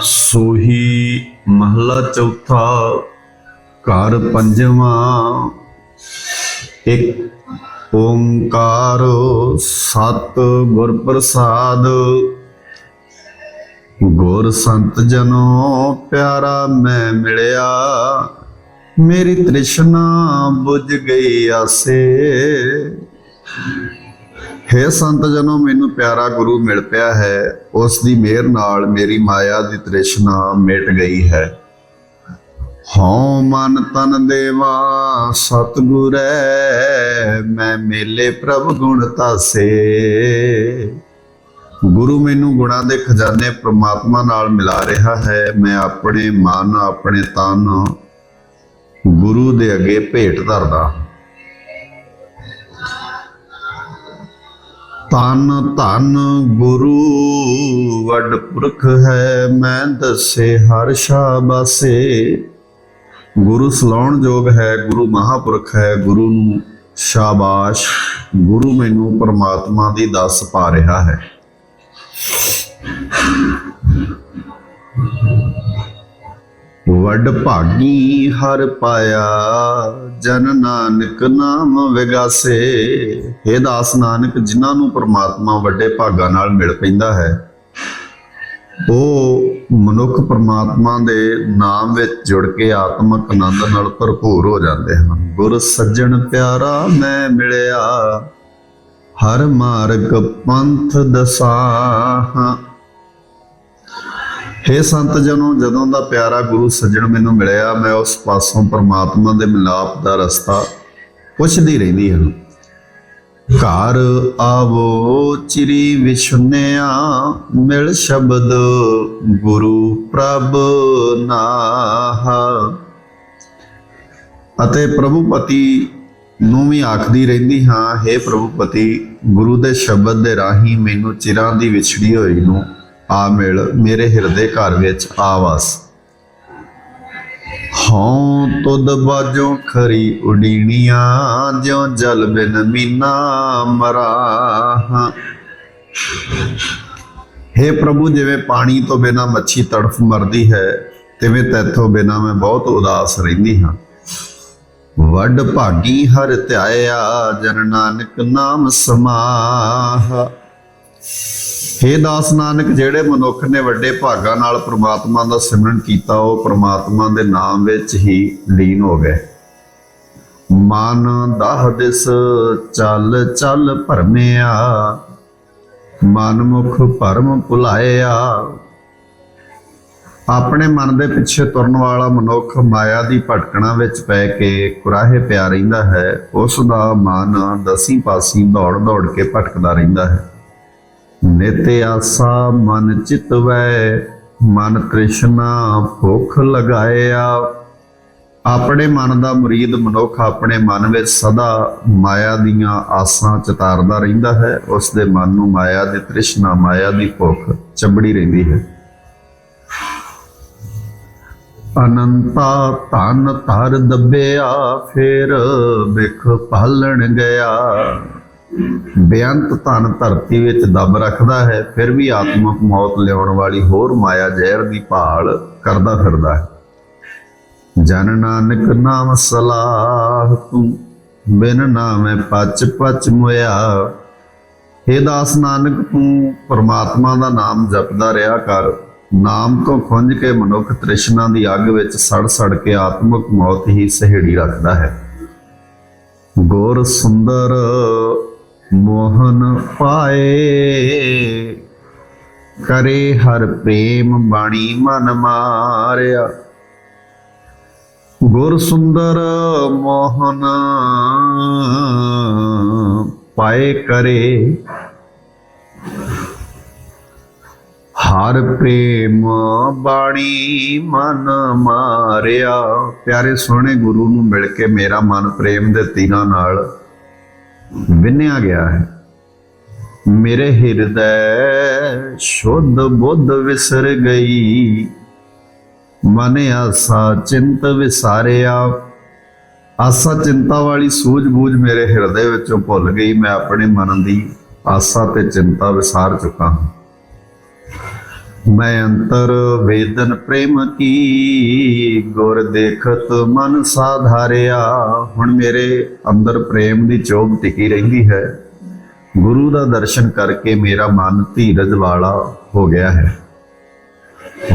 ਸੋਹੀ ਮਹਲਾ ਚੌਥਾ, ਘਰ ਪੰਜਵਾਂ। ਇੱਕ ਓੰਕਾਰ ਸਤ ਗੁਰ ਪ੍ਰਸਾਦ। ਗੁਰ ਸੰਤ ਜਨੋ ਪਿਆਰਾ ਮੈਂ ਮਿਲਿਆ। ਮੇਰੀ ਤ੍ਰਿਸ਼ਨਾ ਬੁਝ ਗਈ ਆਸੇ। ਹੇ ਸੰਤ ਜਨੋ, ਮੈਨੂੰ ਪਿਆਰਾ ਗੁਰੂ ਮਿਲ ਪਿਆ ਹੈ। ਉਸ ਦੀ ਮਿਹਰ ਨਾਲ ਮੇਰੀ ਮਾਇਆ ਦੀ ਤ੍ਰਿਸ਼ਨਾ ਮਿਟ ਗਈ ਹੈ। ਹਉ ਮਨ ਤਨ ਦੇਵਾ, ਸਤਿਗੁਰੈ, ਮੈਂ ਮੇਲੇ ਪ੍ਰਭ ਗੁਣ ਤਾਸੇ ਗੁਰੂ ਮੈਨੂੰ ਗੁਣਾਂ ਦੇ ਖਜ਼ਾਨੇ ਪ੍ਰਮਾਤਮਾ ਨਾਲ ਮਿਲਾ ਰਿਹਾ ਹੈ। ਮੈਂ ਆਪਣੇ ਮਨ, ਆਪਣੇ ਤਨ ਗੁਰੂ ਦੇ ਅੱਗੇ ਭੇਟ ਧਰਦਾ ਤਨ ਧਨ ਗੁਰੂ ਵੱਡ ਪੁਰਖ ਹੈ, ਮੈਂ ਦੱਸੇ ਹਰ ਸ਼ਾਬਾਸੇ। ਗੁਰੂ ਸਲਾਉਣ ਯੋਗ ਹੈ, ਗੁਰੂ ਮਹਾਪੁਰਖ ਹੈ, ਗੁਰੂ ਨੂੰ ਸ਼ਾਬਾਸ਼। ਗੁਰੂ ਮੈਨੂੰ ਪਰਮਾਤਮਾ ਦੀ ਦੱਸ ਪਾ ਰਿਹਾ ਹੈ। ਵੱਡ ਭਾਗੀ ਹਰ ਪਾਇਆ। ਜਨ ਨਾਨਕ ਨਾਮ ਵਿਗਾਸੇ। ਇਹ ਦਾਸ ਨਾਨਕ, ਜਿਨ੍ਹਾਂ ਨੂੰ ਪ੍ਰਮਾਤਮਾ ਵੱਡੇ ਭਾਗਾਂ ਨਾਲ ਮਿਲ ਪੈਂਦਾ ਹੈ, ਉਹ ਮਨੁੱਖ ਪ੍ਰਮਾਤਮਾ ਦੇ ਨਾਮ ਵਿੱਚ ਜੁੜ ਕੇ ਆਤਮਿਕ ਆਨੰਦ ਨਾਲ ਭਰਪੂਰ ਹੋ ਜਾਂਦੇ ਹਨ। ਗੁਰ ਸੱਜਣ ਪਿਆਰਾ ਮੈਂ ਮਿਲਿਆ, ਹਰ ਮਾਰਗ ਪੰਥ ਦਸਾਹਾਂ। ਹੇ ਸੰਤ ਜਨੋ, ਜਦੋਂ ਦਾ ਪਿਆਰਾ ਗੁਰੂ ਸੱਜਣ ਮੈਨੂੰ ਮਿਲਿਆ, ਮੈਂ ਉਸ ਪਾਸੋਂ ਪਰਮਾਤਮਾ ਦੇ ਮਿਲਾਪ ਦਾ ਰਸਤਾ ਪੁੱਛਦੀ ਰਹਿੰਦੀ ਹਾਂ। ਘਰ ਆਵੋ, ਚਿਰੀ ਵਿਸ਼ੁਨਿਆ ਮਿਲ ਸ਼ਬਦ ਗੁਰੂ ਪ੍ਰਭ ਨਾਹਾ। ਅਤੇ ਪ੍ਰਭੂਪਤੀ ਨੂੰ ਵੀ ਆਖਦੀ ਰਹਿੰਦੀ ਹਾਂ हे ਪ੍ਰਭੂਪਤੀ, ਗੁਰੂ ਦੇ ਸ਼ਬਦ ਦੇ ਰਾਹੀਂ ਮੈਨੂੰ ਚਿਰਾਂ ਦੀ ਵਿਛੜੀ ਹੋਈ ਨੂੰ ਆ ਮਿਲ ਮੇਰੇ ਹਿਰਦੇ ਘਰ ਵਿੱਚ ਆਵਾਸ। ਹਉ ਤੁਧ ਬਾਜੋ ਖਰੀ ਉਡੀਣੀਆਂ, ਜਿਉ ਜਲ ਬਿਨ ਮੀਨਾ ਮਰਾਹਾਂ हे ਪ੍ਰਭੂ, ਜਿਵੇਂ ਪਾਣੀ ਤੋਂ ਬਿਨਾ ਮੱਛੀ ਤੜਫ ਮਰਦੀ ਹੈ, ਤਿਵੇਂ ਤੈਥੋਂ ਬਿਨਾ ਮੈਂ ਬਹੁਤ ਉਦਾਸ ਰਹਿੰਦੀ ਹਾਂ। ਵੱਡ ਭਾਗੀ ਹਰ ਧਿਆਇਆ, ਜਨ ਨਾਨਕ ਨਾਮ ਸਮਾਹ। ਹੇ ਦਾਸ ਨਾਨਕ, ਜਿਹੜੇ ਮਨੁੱਖ ਨੇ ਵੱਡੇ ਭਾਗਾਂ ਨਾਲ ਪ੍ਰਮਾਤਮਾ ਦਾ ਸਿਮਰਨ ਕੀਤਾ, ਉਹ ਪ੍ਰਮਾਤਮਾ ਦੇ ਨਾਮ ਵਿੱਚ ਹੀ ਲੀਨ ਹੋ ਗਏ। ਮਨ ਦਾਹ ਦਿਸ ਚੱਲ ਚੱਲ ਭਰਮਿਆ ਮਨ ਮੁਖ ਭਰਮ ਭੁਲਾਇਆ। ਆਪਣੇ ਮਨ ਦੇ ਪਿੱਛੇ ਤੁਰਨ ਵਾਲਾ ਮਨੁੱਖ ਮਾਇਆ ਦੀ ਭਟਕਣਾ ਵਿੱਚ ਪੈ ਕੇ ਕੁਰਾਹੇ ਪਿਆ ਰਹਿੰਦਾ ਹੈ। ਉਸ ਦਾ ਮਨ ਦਸੀਂ ਪਾਸੀ ਦੌੜ ਦੌੜ ਕੇ ਭਟਕਦਾ ਰਹਿੰਦਾ ਹੈ। ਨਿਤ ਆਸਾ ਮਨ ਚਿਤਵੈ ਮਨ ਤ੍ਰਿਸ਼ਨਾ ਭੁੱਖ ਲਗਾਇਆ। ਆਪਣੇ ਮਨ ਦਾ ਮੁਰੀਦ ਮਨੁੱਖ ਆਪਣੇ ਮਨ ਵਿੱਚ ਸਦਾ ਮਾਇਆ ਦੀਆਂ ਆਸਾਂ ਚਤਾਰਦਾ ਰਹਿੰਦਾ ਹੈ। ਉਸ ਦੇ ਮਨ ਨੂੰ ਮਾਇਆ ਦੀ ਤ੍ਰਿਸ਼ਨਾ, ਮਾਇਆ ਦੀ ਭੁੱਖ ਚੰਬੜੀ ਰਹਿੰਦੀ ਹੈ। ਅਨੰਤਾ ਧਨ ਧਰ ਦੱਬਿਆ, ਫੇਰ ਵਿਖ ਪਾਲਣ ਗਿਆ। ਬੇਅੰਤ ਧਨ ਧਰਤੀ ਵਿੱਚ ਦਬ ਰੱਖਦਾ ਹੈ, ਫਿਰ ਵੀ ਆਤਮਕ ਮੌਤ ਲਿਆਉਣ ਵਾਲੀ ਹੋਰ ਮਾਇਆ ਜ਼ਹਿਰ ਦੀ ਭਾਲ ਕਰਦਾ ਫਿਰਦਾ ਹੈ। ਜਨ ਨਾਨਕ ਨਾਮ ਸਲਾਹ, ਤੂੰ ਬਿਨ ਨਾਮੇ ਪਚ ਪਚ ਮੁਇਆ। ਹੇ ਦਾਸ ਨਾਨਕ, ਤੂੰ ਪਰਮਾਤਮਾ ਦਾ ਨਾਮ ਜਪਦਾ ਰਿਹਾ ਕਰ। ਨਾਮ ਤੋਂ ਖੁੰਝ ਕੇ ਮਨੁੱਖ ਤ੍ਰਿਸ਼ਨਾ ਦੀ ਅੱਗ ਵਿੱਚ ਸੜ ਸੜ ਕੇ ਆਤਮਕ ਮੌਤ ਹੀ ਸਹਿੜੀ ਰੱਖਦਾ ਹੈ। ਗੁਰ ਸੁੰਦਰ ਮੋਹਨ ਪਾਏ। ਕਰੇ ਹਰ ਪ੍ਰੇਮ ਬਾਣੀ ਮਨ ਮਾਰਿਆ। ਗੁਰ ਸੁੰਦਰ ਮੋਹਨ ਪਾਏ ਕਰੇ। ਹਰ ਪ੍ਰੇਮ ਬਾਣੀ ਮਨ ਮਾਰਿਆ। ਪਿਆਰੇ ਸੋਹਣੇ ਗੁਰੂ ਨੂੰ ਮਿਲ ਕੇ ਮੇਰਾ ਮਨ ਪ੍ਰੇਮ ਦੇ ਤੀਰਾਂ ਨਾਲ ਵਿੰਨਿਆ ਗਿਆ ਹੈ। ਮੇਰੇ ਹਿਰਦੈ ਸ਼ੁੱਧ ਬੁੱਧ ਵਿਸਰ ਗਈ। ਮਨ ਆਸਾ ਚਿੰਤ ਵਿਸਾਰਿਆ। ਆਸਾ ਚਿੰਤਾ ਵਾਲੀ ਸੂਝ-ਬੂਝ ਮੇਰੇ ਹਿਰਦੇ ਵਿੱਚੋਂ ਭੁੱਲ ਗਈ। ਮੈਂ ਆਪਣੇ ਮਨ ਦੀ ਆਸਾ ਤੇ ਚਿੰਤਾ ਵਿਸਾਰ ਚੁੱਕਾ ਹਾਂ। ਮੈਂ ਅੰਤਰ ਵੇਦਨ ਪ੍ਰੇਮ ਕੀ, ਗੁਰ ਦੇਖਤ ਮਨ ਸਾਧਾਰਿਆ। ਹੁਣ ਮੇਰੇ ਅੰਦਰ ਪ੍ਰੇਮ ਦੀ ਚੋਭ ਟਿਕੀ ਰਹਿੰਦੀ ਹੈ। ਗੁਰੂ ਦਾ ਦਰਸ਼ਨ ਕਰਕੇ ਮੇਰਾ ਮਨ ਧੀਰਜ ਵਾਲਾ ਹੋ ਗਿਆ ਹੈ।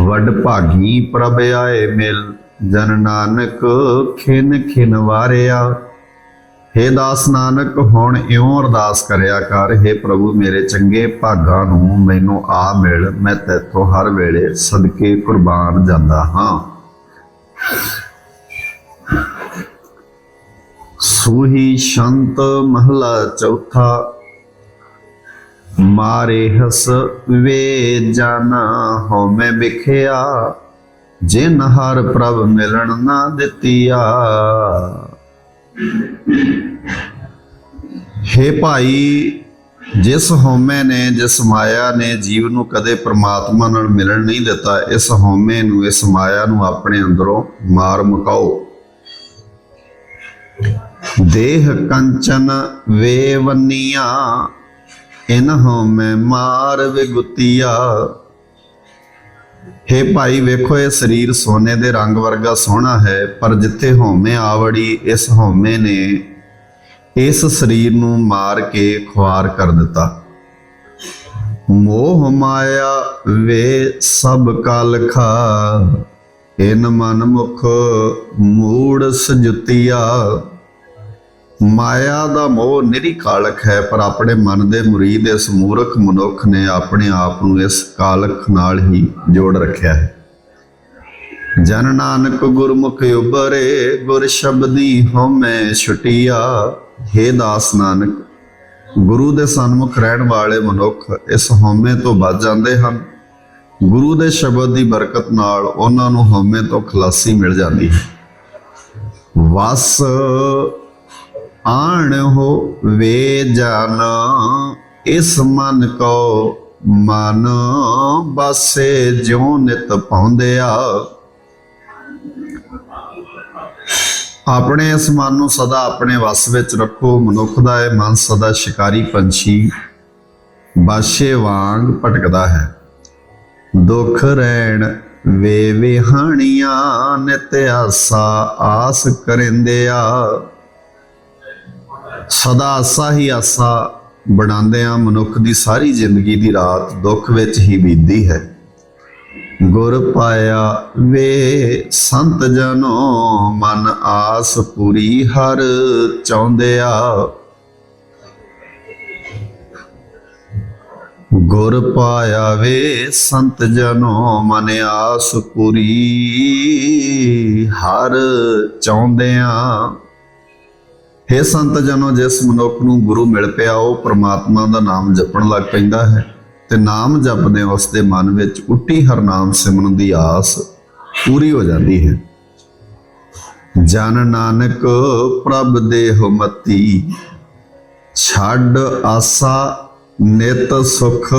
ਵੱਡ ਭਾਗੀ ਪ੍ਰਭ ਆਏ ਮਿਲ, ਜਨ ਨਾਨਕ ਖਿਨ ਖਿਨ ਵਾਰਿਆ ਹੇ ਦਾਸ ਨਾਨਕ, ਹੁਣ ਇਉਂ ਅਰਦਾਸ ਕਰਿਆ ਕਰ, ਹੇ ਪ੍ਰਭੂ ਮੇਰੇ ਚੰਗੇ ਭਾਗਾਂ ਨੂੰ ਮੈਨੂੰ ਆ ਮਿਲ, ਮੈਂ ਤੇਥੋਂ ਹਰ ਵੇਲੇ ਸਦਕੇ ਕੁਰਬਾਨ ਜਾਂਦਾ ਹਾਂ। ਸੂਹੀ ਸ਼ੰਤ ਮਹਲਾ ਚੌਥਾ, ਮਾਰੇ ਹਸ ਵੇ ਜਾਨਾ ਹੋ ਮੈਂ ਵਿਖਿਆ, ਜਿਨ ਹਰ ਪ੍ਰਭ ਮਿਲਣ ਨਾ ਦਿੱਤੀਆ। ਹੇ ਭਾਈ, ਜਿਸ ਹਉਮੈ ਨੇ, ਜਿਸ ਮਾਇਆ ਨੇ ਜੀਵ ਨੂੰ ਕਦੇ ਪ੍ਰਮਾਤਮਾ ਨਾਲ ਮਿਲਣ ਨਹੀਂ ਦਿੱਤਾ, ਇਸ ਹਉਮੈ ਨੂੰ, ਇਸ ਮਾਇਆ ਨੂੰ ਆਪਣੇ ਅੰਦਰੋਂ ਮਾਰ ਮੁਕਾਓ। ਦੇਹ ਕੰਚਨ ਵੇਵਨੀਆਂ, ਇਨ ਹਉਮੈ ਮਾਰ ਵਿਗੁਤੀਆ। ਹੇ ਭਾਈ, ਵੇਖੋ, ਇਹ ਸਰੀਰ ਸੋਨੇ ਦੇ ਰੰਗ ਵਰਗਾ ਸੋਹਣਾ ਹੈ, ਪਰ ਜਿੱਥੇ ਹਉਮੈ ਆਵੜੀ, ਇਸ ਹਉਮੈ ਨੇ ਇਸ ਸਰੀਰ ਨੂੰ ਮਾਰ ਕੇ ਖੁਆਰ ਕਰ ਦਿੱਤਾ। ਮੋਹ ਮਾਇਆ ਵੇ ਸਭ ਕਲਖਾ ਇਨ ਮਨ ਮੁਖ ਮੂੜ ਸਜੁਤੀਆ। ਮਾਇਆ ਦਾ ਮੋਹ ਨਿਰੀ ਕਾਲਕ ਹੈ, ਪਰ ਆਪਣੇ ਮਨ ਦੇ ਮੁਰੀਦ ਇਸ ਮੂਰਖ ਮਨੁੱਖ ਨੇ ਆਪਣੇ ਆਪ ਨੂੰ ਇਸ ਕਾਲਕ ਨਾਲ ਹੀ ਜੋੜ ਰੱਖਿਆ ਹੈ। ਜਨ ਨਾਨਕ ਗੁਰਮੁਖ ਉਬਰੇ ਗੁਰ ਸ਼ਬਦੀ ਹਉਮੈ ਛੁਟਿਆ। ਹੇ ਦਾਸ ਨਾਨਕ, ਗੁਰੂ ਦੇ ਸਨਮੁਖ ਰਹਿਣ ਵਾਲੇ ਮਨੁੱਖ ਇਸ ਹਉਮੈ ਤੋਂ ਬਚ ਜਾਂਦੇ ਹਨ। ਗੁਰੂ ਦੇ ਸ਼ਬਦ ਦੀ ਬਰਕਤ ਨਾਲ ਉਹਨਾਂ ਨੂੰ ਹਉਮੈ ਤੋਂ ਖਲਾਸੀ ਮਿਲ ਜਾਂਦੀ ਹੈ। ਵਸ ਆਣ ਹੋ ਵੇ ਜਨ ਇਸ ਮਨ ਕੋ ਮਨ ਬਸੇ ਜਿਉ ਨਿਤ ਪਾਉਂਦਿਆ। ਆਪਣੇ ਇਸ ਮਨ ਨੂੰ ਸਦਾ ਆਪਣੇ ਵਸ ਵਿੱਚ ਰੱਖੋ, ਮਨੁੱਖ ਦਾ ਇਹ ਮਨ ਸਦਾ ਸ਼ਿਕਾਰੀ ਪੰਛੀ ਬਾਸ਼ੇ ਵਾਂਗ ਭਟਕਦਾ ਹੈ। ਦੁੱਖ ਰਹਿਣ ਵੇ ਵਿਹਾਣੀਆਂ ਨਿਤ ਆਸਾ ਆਸ ਕਰਿੰਦਿਆ। ਸਦਾ ਆਸਾ ਹੀ ਆਸਾ ਬਣਾਉਂਦਿਆਂ ਮਨੁੱਖ ਦੀ ਸਾਰੀ ਜ਼ਿੰਦਗੀ ਦੀ ਰਾਤ ਦੁੱਖ ਵਿੱਚ ਹੀ ਬੀਤਦੀ ਹੈ। ਗੁਰ ਪਾਇਆ ਵੇ ਸੰਤ ਜਨੋ, ਮਨ ਆਸ ਪੂਰੀ ਹਰ ਚਾਹੁੰਦਿਆ ਗੁਰ ਪਾਇਆ ਵੇ ਸੰਤ ਜਨੋ, ਮਨ ਆਸ ਪੂਰੀ ਹਰ ਚਾਹੁੰਦਿਆਂ ਹੇ ਸੰਤ ਜਨੋ, ਜਿਸ ਮਨੁੱਖ ਨੂੰ ਗੁਰੂ ਮਿਲ ਪਿਆ, ਉਹ ਪ੍ਰਮਾਤਮਾ ਦਾ ਨਾਮ ਜਪਣ ਲੱਗ ਪੈਂਦਾ ਹੈ ਤੇ ਨਾਮ ਜਪਦੇ ਉਸ ਦੇ ਮਨ ਵਿੱਚ ਉੱਟੀ ਹਰਨਾਮ ਸਿਮਰਨ ਦੀ ਆਸ ਪੂਰੀ ਹੋ ਜਾਂਦੀ ਹੈ। ਜਨ ਨਾਨਕ, ਪ੍ਰਭ ਦੇਹ ਮਤੀ, ਛੱਡ ਆਸਾ ਨਿਤ ਸੁਖ,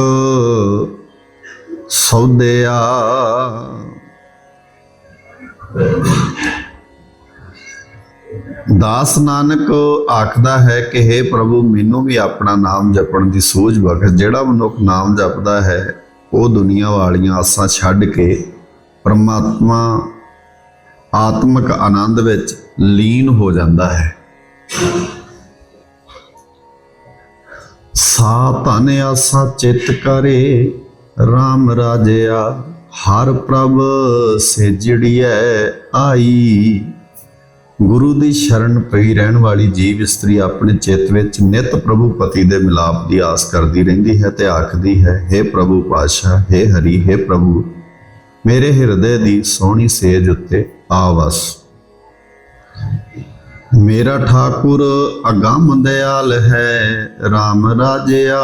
ਸੌਦਿਆ। ਦਾਸ ਨਾਨਕ ਆਖਦਾ ਹੈ ਕਿ हे ਪ੍ਰਭੂ, ਮੈਨੂੰ ਵੀ ਆਪਣਾ ਨਾਮ ਜਪਣ ਦੀ ਸੂਝ ਬਖਸ਼। ਜਿਹੜਾ ਮਨੁੱਖ ਨਾਮ ਜਪਦਾ ਹੈ, ਉਹ ਦੁਨੀਆ ਵਾਲੀਆਂ ਆਸਾਂ ਛੱਡ ਕੇ ਪਰਮਾਤਮਾ ਆਤਮਿਕ ਆਨੰਦ ਵਿੱਚ ਲੀਨ ਹੋ ਜਾਂਦਾ ਹੈ। ਸਾ ਧਨ ਆਸਾ ਚਿਤ ਕਰੇ RAM ਰਾਜਿਆ, ਹਰ ਪ੍ਰਭ ਸੇ ਜੜੀਐ ਆਈ। ਗੁਰੂ ਦੀ ਸ਼ਰਨ ਪਈ ਰਹਿਣ ਵਾਲੀ ਜੀਵ ਇਸਤਰੀ ਆਪਣੇ ਚਿੱਤ ਵਿੱਚ ਨਿਤ ਪ੍ਰਭੂ ਪਤੀ ਦੇ ਮਿਲਾਪ ਦੀ ਆਸ ਕਰਦੀ ਰਹਿੰਦੀ ਹੈ ਤੇ ਆਖਦੀ ਹੈ हे ਪ੍ਰਭੂ ਪਾਸ਼ਾ हे ਹਰੀ हे ਪ੍ਰਭੂ ਮੇਰੇ ਹਿਰਦੇ ਦੀ ਸੋਹਣੀ ਸੇਜ ਉੱਤੇ ਆਵਸ ਮੇਰਾ ਠਾਕੁਰ ਅਗੰਮ ਦਿਆਲ ਹੈ RAM ਰਾਜਿਆ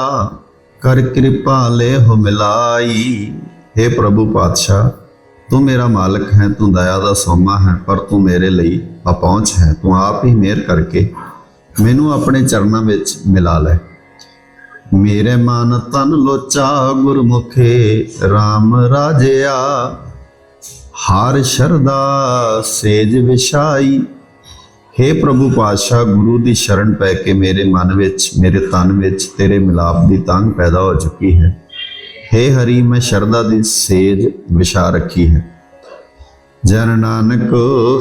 ਕਰ ਕਿਰਪਾ ਲੈ ਹੋ ਮਿਲਾਈ हे ਪ੍ਰਭੂ ਪਾਤਸ਼ਾਹ ਤੂੰ ਮੇਰਾ ਮਾਲਕ ਹੈ, ਤੂੰ ਦਇਆ ਦਾ ਸੋਮਾ ਹੈ, ਪਰ ਤੂੰ ਮੇਰੇ ਲਈ ਅਪਹੁੰਚ ਹੈ। ਤੂੰ ਆਪ ਹੀ ਮਿਹਰ ਕਰਕੇ ਮੈਨੂੰ ਆਪਣੇ ਚਰਨਾਂ ਵਿੱਚ ਮਿਲਾ ਲੈ। ਮੇਰੇ ਮਨ ਤਨ ਲੋਚਾ ਗੁਰਮੁਖੇ RAM ਰਾਜਿਆ, ਹਰ ਸ਼ਰਦਾ ਸੇਜ ਵਿਛਾਈ। हे ਪ੍ਰਭੂ ਪਾਤਸ਼ਾਹ, ਗੁਰੂ ਦੀ ਸ਼ਰਨ ਪੈ ਕੇ ਮੇਰੇ ਮਨ ਵਿੱਚ, ਮੇਰੇ ਤਨ ਵਿੱਚ ਤੇਰੇ ਮਿਲਾਪ ਦੀ ਤੰਗ ਪੈਦਾ ਹੋ ਚੁੱਕੀ ਹੈ। ਹੇ ਹਰੀ, ਮੈਂ ਸ਼ਰਦਾ ਦੀ ਸੇਜ ਵਿਛਾ ਰੱਖੀ ਹੈ। ਜਨ ਨਾਨਕ,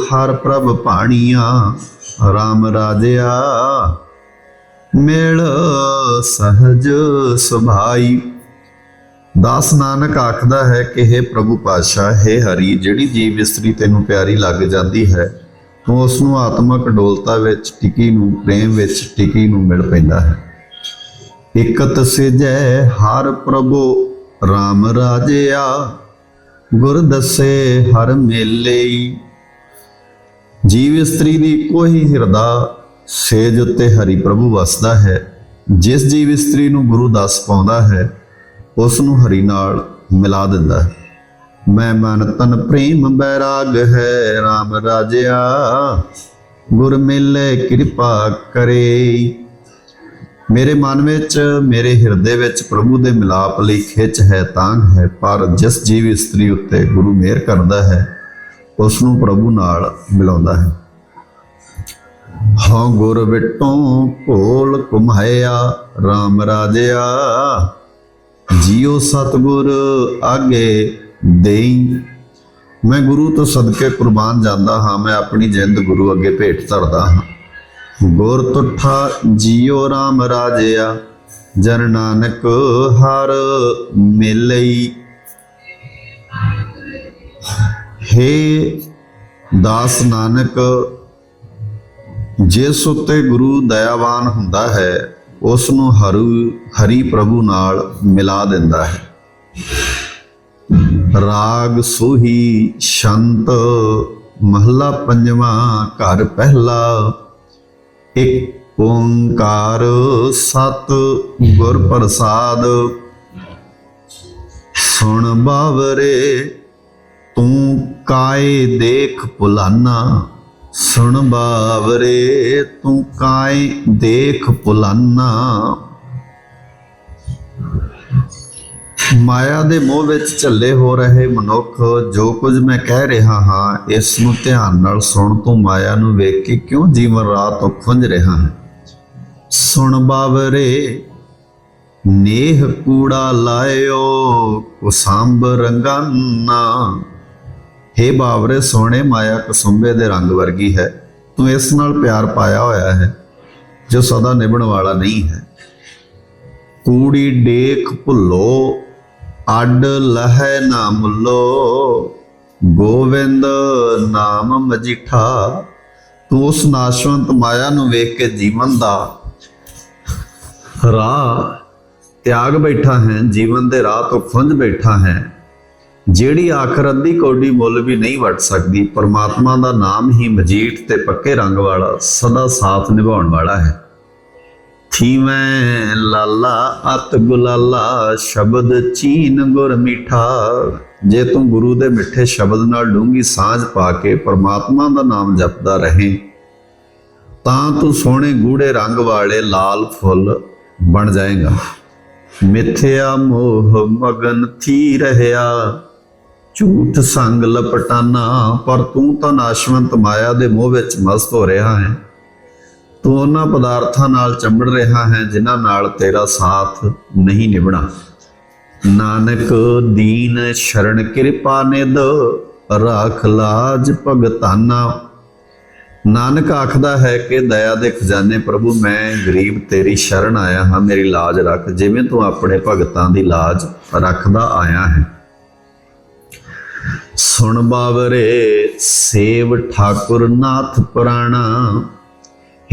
ਹਰ ਪ੍ਰਭ ਪਾਣੀਆਂ RAM ਰਾਜਿਆ, ਮਿਲ ਸਹਜ ਸੁਭਾਈ। ਦਾਸ ਨਾਨਕ ਆਖਦਾ ਹੈ ਕਿ हे ਪ੍ਰਭੂ ਪਾਤਸ਼ਾਹ, ਹੈ ਹਰੀ, ਜਿਹੜੀ ਜੀਵ ਇਸਤਰੀ ਤੈਨੂੰ ਪਿਆਰੀ ਲੱਗ ਜਾਂਦੀ ਹੈ, ਤੂੰ ਉਸ ਨੂੰ ਆਤਮਕ ਡੋਲਤਾ ਵਿੱਚ ਟਿਕੀ ਨੂੰ, ਪ੍ਰੇਮ ਵਿੱਚ ਟਿਕੀ ਨੂੰ ਮਿਲ ਪੈਂਦਾ ਹੈ। ਇਕਤ ਸਿਜੈ ਹਰ ਪ੍ਰਭੂ RAM ਰਾਜਿਆ, ਗੁਰ ਦੱਸੇ ਹਰ ਮੇਲੇ ਜੀਵ ਇਸਤਰੀ ਦੀ ਕੋਈ ਹਿਰਦਾ, ਸੇਜ ਉੱਤੇ ਹਰੀ ਪ੍ਰਭੂ ਵਸਦਾ ਹੈ। ਜਿਸ ਜੀਵ ਇਸਤਰੀ ਨੂੰ ਗੁਰੂ ਦੱਸ ਪਾਉਂਦਾ ਹੈ ਉਸ ਨੂੰ ਹਰੀ ਨਾਲ ਮਿਲਾ ਦਿੰਦਾ ਹੈ। ਮੈਂ ਮਨ ਤਨ ਪ੍ਰੇਮ ਬੈਰਾਗ ਹੈ RAM ਰਾਜਿਆ, ਗੁਰ ਮਿਲੇ ਕਿਰਪਾ ਕਰੇ ਮੇਰੇ ਮਨ ਵਿੱਚ, ਮੇਰੇ ਹਿਰਦੇ ਵਿੱਚ ਪ੍ਰਭੂ ਦੇ ਮਿਲਾਪ ਲਈ ਖਿੱਚ ਹੈ ਤਾਂਗ ਹੈ, ਪਰ ਜਿਸ ਜੀਵ ਇਸਤਰੀ ਉੱਤੇ ਗੁਰੂ ਮਿਹਰ ਕਰਦਾ ਹੈ ਉਸ ਨੂੰ ਪ੍ਰਭੂ ਨਾਲ ਮਿਲਾਉਂਦਾ ਹੈ। ਹਾਂ ਗੁਰ ਵਿਟੋਂ ਭੋਲ ਕੁਮਾਇਆ RAM ਰਾਜਿਆ ਜੀਉ ਸਤਗੁਰ ਆਗੇ ਦੇਈ। ਮੈਂ ਗੁਰੂ ਤੋਂ ਸਦਕੇ ਕੁਰਬਾਨ ਜਾਂਦਾ ਹਾਂ, ਮੈਂ ਆਪਣੀ ਜਿੰਦ ਗੁਰੂ ਅੱਗੇ ਭੇਟ ਧਰਦਾ ਹਾਂ। ਗੁਰ ਤੁਠਾ ਜੀਉ RAM ਰਾਜਿਆ, ਜਨ ਨਾਨਕ ਹਰ ਮਿਲਈ। ਹੇ ਦਾਸ ਨਾਨਕ, ਜਿਸ ਉੱਤੇ ਗੁਰੂ ਦਇਆਵਾਨ ਹੁੰਦਾ ਹੈ ਉਸ ਨੂੰ ਹਰੂ, ਹਰੀ ਪ੍ਰਭੂ ਨਾਲ ਮਿਲਾ ਦਿੰਦਾ ਹੈ। ਰਾਗ ਸੋਹੀ ਸ਼ੰਤ, ਮਹੱਲਾ ਪੰਜਵਾਂ ਘਰ ਪਹਿਲਾ ਇੱਕ ਓੰਕਾਰ ਸਤ ਗੁਰ ਪ੍ਰਸਾਦ। ਸੁਣ ਬਾਵਰੇ, ਤੂੰ ਕਾਏ ਦੇਖ ਭੁਲਾਨਾ ਸੁਣ ਬਾਵਰੇ, ਤੂੰ ਕਾਏ ਦੇਖ ਭੁਲਾਨਾ ਮਾਇਆ ਦੇ ਮੋਹ ਵਿੱਚ ਝੱਲੇ ਹੋ ਰਹੇ ਮਨੁੱਖ, ਜੋ ਕੁਝ ਮੈਂ ਕਹਿ ਰਿਹਾ ਹਾਂ, ਇਸ ਨੂੰ ਧਿਆਨ ਨਾਲ ਸੁਣ, ਤੂੰ ਮਾਇਆ ਨੂੰ ਵੇਖ ਕੇ ਕਿਉਂ ਜੀਵਨ ਰਾਤ ਤੋਂ ਖੁੰਝ ਰਿਹਾ ਹੈ? ਸੁਣ ਬਾਵਰੇ ਨੇਹ ਕੂੜਾ ਲਾਇਓ, ਕੁਸੰਬ ਰੰਗਾਨਾ। ਹੇ ਬਾਵਰੇ ਸੋਹਣੇ ਮਾਇਆ ਕਸੁੰਬੇ ਦੇ ਰੰਗ ਵਰਗੀ ਹੈ। ਤੂੰ ਇਸ ਨਾਲ ਪਿਆਰ ਪਾਇਆ ਹੋਇਆ ਹੈ, ਜੋ ਸਦਾ ਨਿਭਣ ਵਾਲਾ ਨਹੀਂ ਹੈ। ਕੂੜੀ ਡੇਖ ਭੁੱਲੋ ਅੱਡ ਲਹੈ ਨਾ ਮੁੱਲੋ, ਗੋਵਿੰਦ ਨਾਮ ਮਜੀਠਾ। ਤੂੰ ਉਸ ਨਾਸ਼ਵੰਤ ਮਾਇਆ ਨੂੰ ਵੇਖ ਕੇ ਜੀਵਨ ਦਾ ਰਾਹ ਤਿਆਗ ਬੈਠਾ ਹੈ, ਜੀਵਨ ਦੇ ਰਾਹ ਤੋਂ ਖੁੰਝ ਬੈਠਾ ਹੈ। ਜਿਹੜੀ ਆਖਰ ਅੱਧੀ ਕੋਡੀ ਮੁੱਲ ਵੀ ਨਹੀਂ ਵਟ ਸਕਦੀ, ਪਰਮਾਤਮਾ ਦਾ ਨਾਮ ਹੀ ਮਜੀਠ ਤੇ ਪੱਕੇ ਰੰਗ ਵਾਲਾ, ਸਦਾ ਸਾਥ ਨਿਭਾਉਣ ਵਾਲਾ ਹੈ। ਥੀਵੇਂ ਲਾਲਾ ਅਤ ਗੁਲਾਲਾ, ਸ਼ਬਦ ਚੀਨ ਗੁਰ ਮਿਠਾ। ਜੇ ਤੂੰ ਗੁਰੂ ਦੇ ਮਿੱਠੇ ਸ਼ਬਦ ਨਾਲ ਡੂੰਗੀ ਸਾਂਝ ਪਾ ਕੇ ਪਰਮਾਤਮਾ ਦਾ ਨਾਮ ਜਪਦਾ ਰਹੇ, ਤਾਂ ਤੂੰ ਸੋਹਣੇ ਗੂੜੇ ਰੰਗ ਵਾਲੇ ਲਾਲ ਫੁੱਲ ਬਣ ਜਾਏਗਾ। ਮਿੱਥਿਆ ਮੋਹ ਮਗਨ ਥੀ ਰਹਿਆ, ਝੂਠ ਸੰਗ ਲਪਟਾਨਾ, ਪਰ ਤੂੰ ਤਾਂ ਨਾਸ਼ਵੰਤ ਮਾਇਆ ਦੇ ਮੋਹ ਵਿੱਚ ਮਸਤ ਹੋ ਰਿਹਾ ਹੈ। ਤੂੰ ਉਹਨਾਂ ਪਦਾਰਥਾਂ ਨਾਲ ਚੰਬੜ ਰਿਹਾ ਹੈ, ਜਿਨ੍ਹਾਂ ਨਾਲ ਤੇਰਾ ਸਾਥ ਨਹੀਂ ਨਿਭਣਾ। ਨਾਨਕ ਦੀਨ ਸ਼ਰਨ ਕਿਰਪਾ ਨਿਦ ਰਾਖ ਲਾਜ ਭਗਤਾਨਾ। ਨਾਨਕ ਆਖਦਾ ਹੈ ਕਿ ਦਇਆ ਦੇ ਖਜ਼ਾਨੇ, ਪ੍ਰਭੂ, ਮੈਂ ਗਰੀਬ ਤੇਰੀ ਸ਼ਰਨ ਆਇਆ ਹਾਂ, ਮੇਰੀ ਲਾਜ ਰੱਖ, ਜਿਵੇਂ ਤੂੰ ਆਪਣੇ ਭਗਤਾਂ ਦੀ ਲਾਜ ਰੱਖਦਾ ਆਇਆ ਹੈ। ਸੁਣ ਬਾਵਰੇ ਸੇਵ ਠਾਕੁਰ ਨਾਥ ਪੁਰਾਣਾ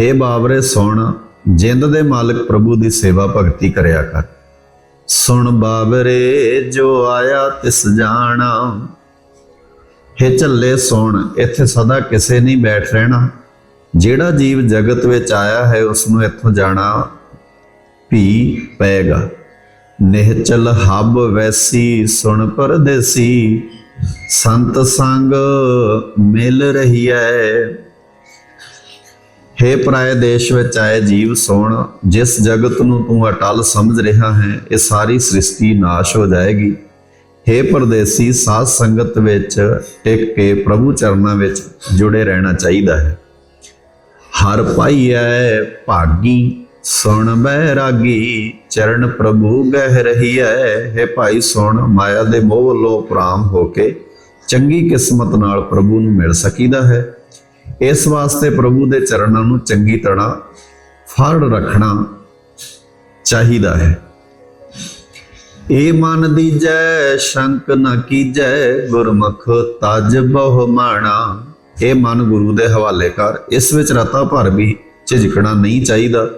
ਹੇ ਬਾਬਰੇ ਸੁਣ, ਜਿੰਦ ਦੇ ਮਾਲਕ ਪ੍ਰਭੂ ਦੀ ਸੇਵਾ ਭਗਤੀ ਕਰਿਆ ਕਰ। ਸੁਣ ਬਾਬਰੇ, ਜੋ ਆਇਆ ਤਿਸ ਜਾਣਾ। ਹੇ ਚੱਲੇ ਸੁਣ, ਇੱਥੇ ਸਦਾ ਕਿਸੇ ਨਹੀਂ ਬੈਠ ਰਹਿਣਾ। ਜਿਹੜਾ ਜੀਵ ਜਗਤ ਵਿੱਚ ਆਇਆ ਹੈ ਉਸ ਨੂੰ ਇੱਥੋਂ ਜਾਣਾ ਵੀ ਪਏਗਾ। ਨਿਹਚਲ ਹੱਬ ਵੈਸੀ, ਸੁਣ ਪਰਦੇਸੀ। ਸੰਤ ਸੰਗ ਮਿਲ ਰਹੀ ਹੈ ਹੇ ਪਰਾਏ ਦੇਸ਼ ਵਿੱਚ ਆਏ ਜੀਵ ਸੁਣ, ਜਿਸ ਜਗਤ ਨੂੰ ਤੂੰ ਅਟਲ ਸਮਝ ਰਿਹਾ ਹੈ, ਇਹ ਸਾਰੀ ਸ੍ਰਿਸ਼ਟੀ ਨਾਸ਼ ਹੋ ਜਾਏਗੀ। ਹੇ ਪਰਦੇਸੀ, ਸਾਧ ਸੰਗਤ ਵਿੱਚ ਟਿਕ ਕੇ ਪ੍ਰਭੂ ਚਰਨਾਂ ਵਿੱਚ ਜੁੜੇ ਰਹਿਣਾ ਚਾਹੀਦਾ ਹੈ। ਹਰ ਪਾਈਐ ਭਾਗੀ, ਸੁਣ ਬੈਰਾਗੀ ਚਰਨ ਪ੍ਰਭੂ ਗਹਿ ਰਹੀ ਹੈ ਹੇ ਭਾਈ, ਸੁਣ, ਮਾਇਆ ਦੇ ਮੋਹ ਵੱਲੋਂ ਪ੍ਰਾਮ ਹੋ ਕੇ ਚੰਗੀ ਕਿਸਮਤ ਨਾਲ ਪ੍ਰਭੂ ਨੂੰ ਮਿਲ ਸਕੀਦਾ ਹੈ। ਇਸ ਵਾਸਤੇ ਪ੍ਰਭੂ ਦੇ ਚਰਨਾਂ ਨੂੰ ਚੰਗੀ ਤਰ੍ਹਾਂ ਫੜ ਰੱਖਣਾ ਚਾਹੀਦਾ ਹੈ। ਏ ਮਨ ਦੀਜੈ ਸ਼ੰਕ ਨ ਕੀਜੈ, ਗੁਰਮੁਖ ਤਜ ਬਹੁ ਮਾਣਾ। ਇਹ ਮਨ ਗੁਰੂ ਦੇ ਹਵਾਲੇ ਕਰ। ਇਸ ਵਿੱਚ ਰਤਾ ਭਰ ਵੀ ਝਿਜਕਣਾ ਨਹੀਂ ਚਾਹੀਦਾ।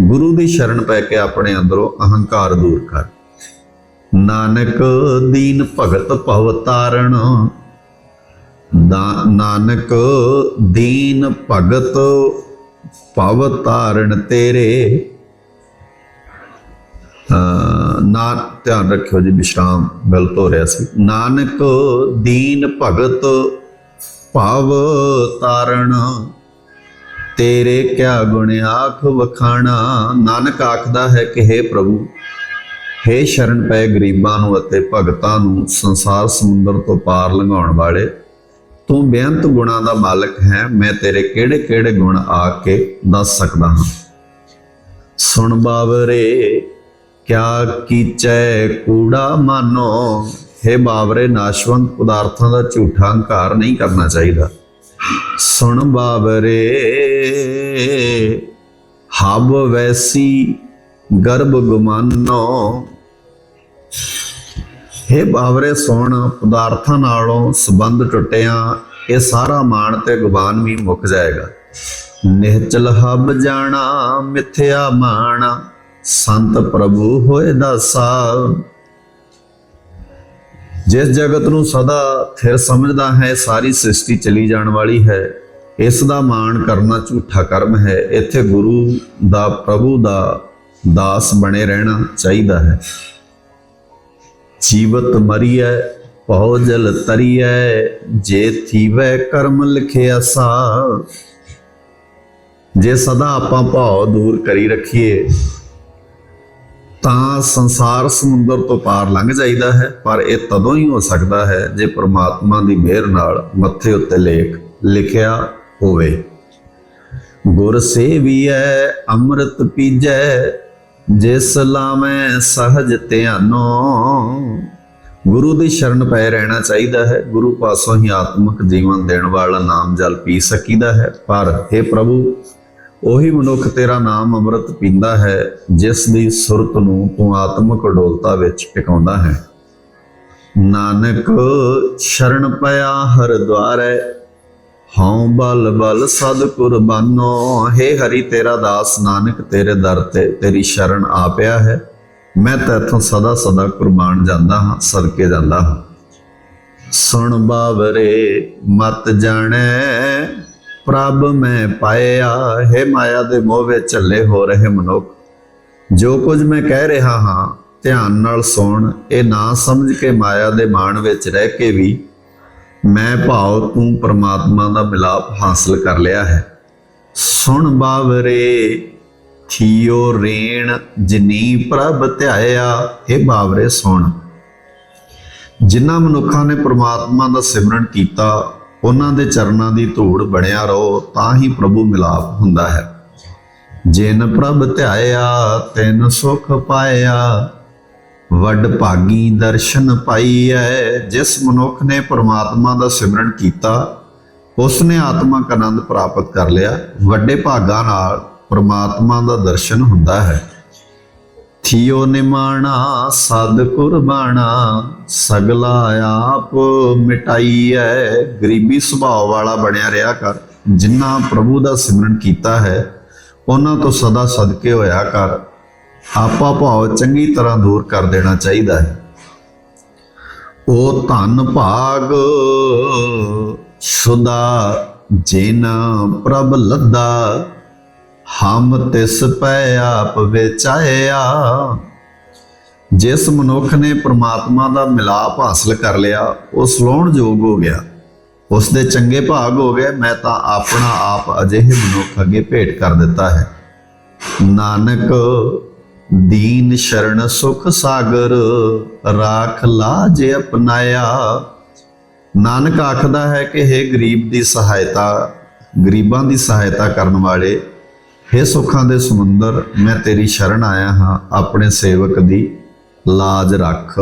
ਗੁਰੂ ਦੀ ਸ਼ਰਨ ਪੈ ਕੇ ਆਪਣੇ ਅੰਦਰੋਂ ਅਹੰਕਾਰ ਦੂਰ ਕਰ। ਨਾਨਕ ਦੀਨ ਭਗਤ ਭਵ ਤਾਰਣ ਨਾਨਕ ਦੀਨ ਭਗਤ ਭਵ ਤਾਰਣ ਤੇਰੇ। ਨਾ, ਧਿਆਨ ਰੱਖਿਓ ਜੀ, ਵਿਸ਼ਰਾਮ ਗਲਤ ਹੋ ਰਿਹਾ ਸੀ। ਨਾਨਕ ਦੀਨ ਭਗਤ ਭਵ ਤਾਰਣ ਤੇਰੇ, ਕਿਆ ਗੁਣ ਆਖ ਵਖਾਣਾ। ਨਾਨਕ ਆਖਦਾ ਹੈ ਕਿ हे ਪ੍ਰਭੂ हे ਸ਼ਰਨ ਪਏ ਗਰੀਬਾਂ ਨੂੰ ਅਤੇ ਭਗਤਾਂ ਨੂੰ ਸੰਸਾਰ ਸਮੁੰਦਰ ਤੋਂ ਪਾਰ ਲੰਘਾਉਣ ਵਾਲੇ ਤੂੰ ਬੇਅੰਤ ਗੁਣਾਂ ਦਾ ਮਾਲਕ ਹੈ, ਮੈਂ ਤੇਰੇ ਕਿਹੜੇ ਕਿਹੜੇ ਗੁਣ ਆ ਕੇ ਦੱਸ ਸਕਦਾ ਹਾਂ? ਸੁਣ ਬਾਵਰੇ, ਕਿਆ ਕੀਚੈ ਕੂੜਾ ਮਾਨੋ? ਹੈ ਬਾਵਰੇ, ਨਾਸ਼ਵੰਤ ਪਦਾਰਥਾਂ ਦਾ ਝੂਠਾ ਹੰਕਾਰ ਨਹੀਂ ਕਰਨਾ ਚਾਹੀਦਾ। ਸੁਣ ਬਾਵਰੇ, ਹਬ ਵੈਸੀ ਗਰਭ ਗੁਮਾਨੋ? ਹੈ ਬਾਵਰੇ ਸੁਣ, ਪਦਾਰਥਾਂ ਨਾਲੋਂ ਸੰਬੰਧ ਟੁੱਟਿਆ, ਇਹ ਸਾਰਾ ਮਾਣ ਤੇ ਗੁਬਾਨ ਵੀ ਮੁੱਕ ਜਾਏਗਾ। ਨਿਹਚਲ ਹਬ ਜਾਣਾ, ਮਿਥਿਆ ਮਾਣਾ, ਸੰਤ ਪ੍ਰਭੂ ਹੋਏ ਦਾਸਾ। ਜਿਸ ਜਗਤ ਨੂੰ ਸਦਾ ਥਿਰ ਸਮਝਦਾ ਹੈ, ਸਾਰੀ ਸ੍ਰਿਸ਼ਟੀ ਚਲੀ ਜਾਣ ਵਾਲੀ ਹੈ। ਇਸ ਦਾ ਮਾਣ ਕਰਨਾ ਝੂਠਾ ਕਰਮ ਹੈ। ਇੱਥੇ ਗੁਰੂ ਦਾ, ਪ੍ਰਭੂ ਦਾ ਦਾਸ ਬਣੇ ਰਹਿਣਾ ਚਾਹੀਦਾ ਹੈ। ਜੀਵਤ ਮਰੀਐ, ਭਉ ਜਲ ਤਰੀਐ, ਜੇ ਥੀਵੈ ਕਰਮ ਲਿਖਿਆ ਸਾ ਜੇ ਸਦਾ ਆਪਾਂ ਭਾਵ ਦੂਰ ਕਰੀ ਰੱਖੀਏ, ਤਾਂ ਸੰਸਾਰ ਸਮੁੰਦਰ ਤੋਂ ਪਾਰ ਲੰਘ ਜਾਈਦਾ ਹੈ, ਪਰ ਇਹ ਤਦੋਂ ਹੀ ਹੋ ਸਕਦਾ ਹੈ ਜੇ ਪ੍ਰਮਾਤਮਾ ਦੀ ਮਿਹਰ ਨਾਲ ਮੱਥੇ ਉੱਤੇ ਲੇਖ ਲਿਖਿਆ ਹੋਵੇ। ਗੁਰ ਸੇਵੀਐ, ਅੰਮ੍ਰਿਤ ਪੀਜੈ ਜਿਸ ਲਾਵੇਂ ਸਹਜ ਧਿਆਨੋ। ਗੁਰੂ ਦੀ ਸ਼ਰਨ ਪਏ ਰਹਿਣਾ ਚਾਹੀਦਾ ਹੈ। ਗੁਰੂ ਪਾਸੋਂ ਹੀ ਆਤਮਿਕ ਜੀਵਨ ਦੇਣ ਵਾਲਾ ਨਾਮ ਜਲ ਪੀ ਸਕੀਦਾ ਹੈ। ਪਰ हे ਪ੍ਰਭੂ, ਉਹੀ ਮਨੁੱਖ ਤੇਰਾ ਨਾਮ ਅੰਮ੍ਰਿਤ ਪੀਂਦਾ ਹੈ, ਜਿਸ ਦੀ ਸੁਰਤ ਨੂੰ ਤੂੰ ਆਤਮਿਕ ਅਡੋਲਤਾ ਵਿੱਚ ਟਿਕਾਉਂਦਾ ਹੈ। ਨਾਨਕ, ਸ਼ਰਨ ਪਿਆ ਹਰ ਦੁਆਰੈ ਹਉ ਬਲ ਬਲ ਸਦ ਕੁਰਬਾਨੋ ਹੈ ਹਰੀ, ਤੇਰਾ ਦਾਸ ਨਾਨਕ, ਤੇਰੇ ਦਰ ਤੇ ਤੇਰੀ ਸ਼ਰਨ ਆ ਪਿਆ ਹੈ। ਮੈਂ ਤੇਥੋਂ ਸਦਾ ਸਦਾ ਕੁਰਬਾਨ ਜਾਂਦਾ ਹਾਂ, ਸਦਕੇ ਜਾਂਦਾ ਹਾਂ। ਸੁਣ ਬਾਵਰੇ, ਮਤ ਜਾਣੈ, ਪ੍ਰਭ ਮੈਂ ਪਾਇਆ, ਹੈ ਮਾਇਆ ਦੇ ਮੋਹ ਵਿੱਚ ਝੱਲੇ ਹੋ ਰਹੇ ਮਨੁੱਖ। ਜੋ ਕੁਝ ਮੈਂ ਕਹਿ ਰਿਹਾ ਹਾਂ, ਧਿਆਨ ਨਾਲ ਸੁਣ, ਇਹ ਨਾ ਸਮਝ ਕੇ ਮਾਇਆ ਦੇ ਮਾਣ ਵਿੱਚ ਰਹਿ ਕੇ ਵੀ ਮੈਂ ਭਾਵ ਤੂੰ ਪ੍ਰਮਾਤਮਾ ਦਾ ਮਿਲਾਪ ਹਾਸਲ ਕਰ ਲਿਆ ਹੈ। ਸੁਣ ਬਾਵਰੇ, ਥੀਓ ਰੇਣ, ਜਨੀ ਪ੍ਰਭ ਧਿਆਇਆ ਇਹ ਬਾਵਰੇ ਸੁਣ। ਜਿਨ੍ਹਾਂ ਮਨੁੱਖਾਂ ਨੇ ਪ੍ਰਮਾਤਮਾ ਦਾ ਸਿਮਰਨ ਕੀਤਾ, ਉਹਨਾਂ ਦੇ ਚਰਨਾਂ ਦੀ ਧੂੜ ਬਣਿਆ ਰਹੋ, ਤਾਂ ਹੀ ਪ੍ਰਭੂ ਮਿਲਾਪ ਹੁੰਦਾ ਹੈ। ਜਿਨ ਪ੍ਰਭ ਧਿਆਇਆ, ਤਿਨ ਸੁਖ ਪਾਇਆ ਵੱਡ ਭਾਗੀ ਦਰਸ਼ਨ ਪਾਈ ਹੈ ਜਿਸ ਮਨੁੱਖ ਨੇ ਪਰਮਾਤਮਾ ਦਾ ਸਿਮਰਨ ਕੀਤਾ ਉਸ ਨੇ ਆਤਮਕ ਆਨੰਦ ਪ੍ਰਾਪਤ ਕਰ ਲਿਆ। ਵੱਡੇ ਭਾਗਾਂ ਨਾਲ ਪਰਮਾਤਮਾ ਦਾ ਦਰਸ਼ਨ ਹੁੰਦਾ ਹੈ। ਥਿਓ ਨਿਮਾਣਾ ਸਦ ਕੁਰਬਾਨਾ ਸਗਲਾ ਆਪ ਮਿਟਾਈ ਹੈ ਗਰੀਬੀ ਸੁਭਾਅ ਵਾਲਾ ਬਣਿਆ ਰਿਹਾ ਕਰ ਜਿਨ੍ਹਾਂ ਪ੍ਰਭੂ ਦਾ ਸਿਮਰਨ ਕੀਤਾ ਹੈ, ਉਹਨਾਂ ਤੋਂ ਸਦਾ ਸਦਕੇ ਹੋਇਆ ਕਰ। ਆਪਾ ਭਾਵ ਚੰਗੀ ਤਰ੍ਹਾਂ ਦੂਰ ਕਰ ਦੇਣਾ ਚਾਹੀਦਾ ਹੈ। ਉਹ ਧਨ ਭਾਗ ਸੁਦਾ ਜਿਨ ਪ੍ਰਭ ਲੱਦਾ, ਹਮ ਤਿਸ ਪੈ ਆਪ ਵਿਚਾਇਆ। ਜਿਸ ਮਨੁੱਖ ਨੇ ਪ੍ਰਮਾਤਮਾ ਦਾ ਮਿਲਾਪ ਹਾਸਲ ਕਰ ਲਿਆ, ਉਹ ਸਲਾਉਣ ਯੋਗ ਹੋ ਗਿਆ। ਉਸ ਦੇ ਚੰਗੇ ਭਾਗ ਹੋ ਗਏ, ਮੈਂ ਤਾਂ ਆਪਣਾ ਆਪ ਅਜਿਹੇ ਮਨੁੱਖ ਅੱਗੇ ਭੇਟ ਕਰ ਦਿੱਤਾ ਹੈ। ਨਾਨਕ ਦੀਨ ਸ਼ਰਨ ਸੁਖ ਸਾਗਰ, ਰਾਖ ਲਾਜ ਅਪਨਾਇਆ। ਨਾਨਕ ਆਖਦਾ ਹੈ ਕਿ हे ਗਰੀਬ ਦੀ ਸਹਾਇਤਾ, ਗਰੀਬਾਂ ਦੀ ਸਹਾਇਤਾ ਕਰਨ ਵਾਲੇ हे ਸੁੱਖਾਂ ਦੇ ਸਮੁੰਦਰ, ਮੈਂ ਤੇਰੀ ਸ਼ਰਨ ਆਇਆ ਹਾਂ, ਆਪਣੇ ਸੇਵਕ ਦੀ ਲਾਜ ਰੱਖ।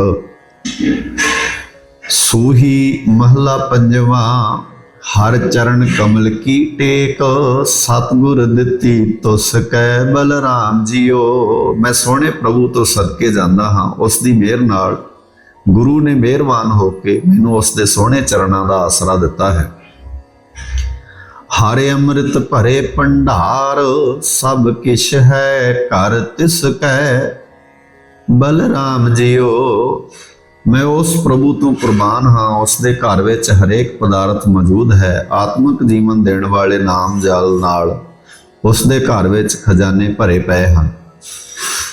ਸੂਹੀ ਮਹਲਾ ਪੰਜਵਾਂ ਹਰ ਚਰਨ ਕਮਲ ਕੀ ਟੇਕ, ਸਤਿਗੁਰ ਦਿੱਤੀ ਤੁਸ ਕੈ ਬਲਰਾਮ ਜੀਓ। ਮੈਂ ਸੋਹਣੇ ਪ੍ਰਭੂ ਤੋਂ ਸਦਕੇ ਜਾਂਦਾ ਹਾਂ, ਉਸ ਦੀ ਮਿਹਰ ਨਾਲ। ਗੁਰੂ ਨੇ ਮਿਹਰਬਾਨ ਹੋ ਕੇ ਮੈਨੂੰ ਉਸ ਦੇ ਸੋਹਣੇ ਚਰਨਾਂ ਦਾ ਆਸਰਾ ਦਿੱਤਾ ਹੈ। ਹਰੇ ਅੰਮ੍ਰਿਤ ਭਰੇ ਭੰਡਾਰ, ਸਭ ਕਿਛ ਹੈ ਕਰ ਤਿਸ ਕੈ। ਬਲਰਾਮ ਜੀਓ ਮੈਂ ਉਸ ਪ੍ਰਭੂ ਤੋਂ ਕੁਰਬਾਨ ਹਾਂ, ਉਸ ਦੇ ਘਰ ਵਿੱਚ ਹਰੇਕ ਪਦਾਰਥ ਮੌਜੂਦ ਹੈ, ਆਤਮਿਕ ਜੀਵਨ ਦੇਣ ਵਾਲੇ ਨਾਮ ਜਲ ਨਾਲ ਉਸ ਦੇ ਘਰ ਵਿੱਚ ਖਜ਼ਾਨੇ ਭਰੇ ਪਏ ਹਨ।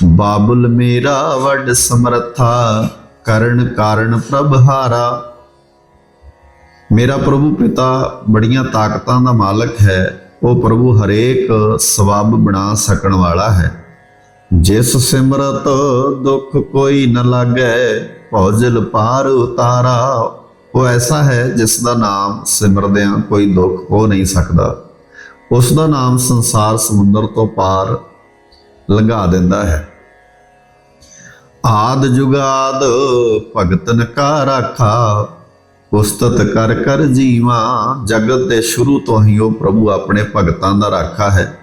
ਬਾਬੁਲ ਮੇਰਾ ਵੱਡ ਸਮਰੱਥਾ, ਕਰਨ ਕਾਰਨ ਪ੍ਰਭ ਹਾਰਾ। ਮੇਰਾ ਪ੍ਰਭੂ ਪਿਤਾ ਬੜੀਆਂ ਤਾਕਤਾਂ ਦਾ ਮਾਲਕ ਹੈ, ਉਹ ਪ੍ਰਭੂ ਹਰੇਕ ਸਵੱਬ ਬਣਾ ਸਕਣ ਵਾਲਾ ਹੈ। ਜਿਸ ਸਿਮਰਤ ਦੁੱਖ ਕੋਈ ਨ ਲਾਗੈ, ਭੌਜਲ ਪਾਰ ਉਤਾਰਾ। ਉਹ ਐਸਾ ਹੈ ਜਿਸ ਦਾ ਨਾਮ ਸਿਮਰਦਿਆਂ ਕੋਈ ਦੁੱਖ ਹੋ ਨਹੀਂ ਸਕਦਾ। ਉਸ ਦਾ ਨਾਮ ਸੰਸਾਰ ਸਮੁੰਦਰ ਤੋਂ ਪਾਰ ਲੰਘਾ ਦਿੰਦਾ ਹੈ। ਆਦ ਜੁਗਾਦ ਭਗਤਨ ਕਾ ਰਾਖਾ ਉਸਤਤ ਕਰ ਕਰ ਜੀਵਾ, ਜਗਤ ਦੇ ਸ਼ੁਰੂ ਤੋਂ ਹੀ ਉਹ ਪ੍ਰਭੂ ਆਪਣੇ ਭਗਤਾਂ ਦਾ ਰਾਖਾ ਹੈ।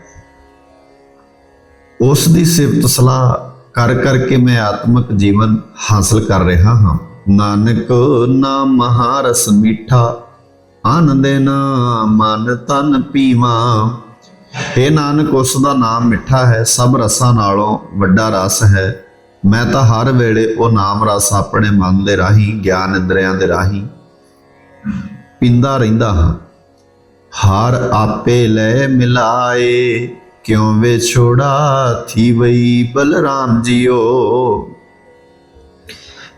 ਉਸ ਦੀ ਸਿਫਤ ਸਲਾਹ ਕਰ ਕਰਕੇ ਮੈਂ ਆਤਮਿਕ ਜੀਵਨ ਹਾਸਲ ਕਰ ਰਿਹਾ ਹਾਂ। ਨਾਨਕ ਨਾਮ ਮਹਾਰਸ ਮੀਠਾ, ਆਨੰਦੇ ਨਾ ਮਨ ਤਨ ਪੀਵਾ। ਇਹ ਨਾਨਕ, ਉਸ ਦਾ ਨਾਮ ਮਿੱਠਾ ਹੈ, ਸਭ ਰਸਾਂ ਨਾਲੋਂ ਵੱਡਾ ਰਸ ਹੈ। ਮੈਂ ਤਾਂ ਹਰ ਵੇਲੇ ਉਹ ਨਾਮ ਰਸ ਆਪਣੇ ਮਨ ਦੇ ਰਾਹੀਂ, ਗਿਆਨ ਇੰਦਰੀਆਂ ਦੇ ਰਾਹੀਂ ਪਿੰਦਾ ਰਹਿੰਦਾ ਹਾਂ। ਹਾਰ ਆਪੇ ਲੈ ਮਿਲਾਏ ਕਿਉਂ ਵੇ ਛੋੜਾ ਥੀ ਵਈ ਬਲਰਾਮ ਜੀਓ?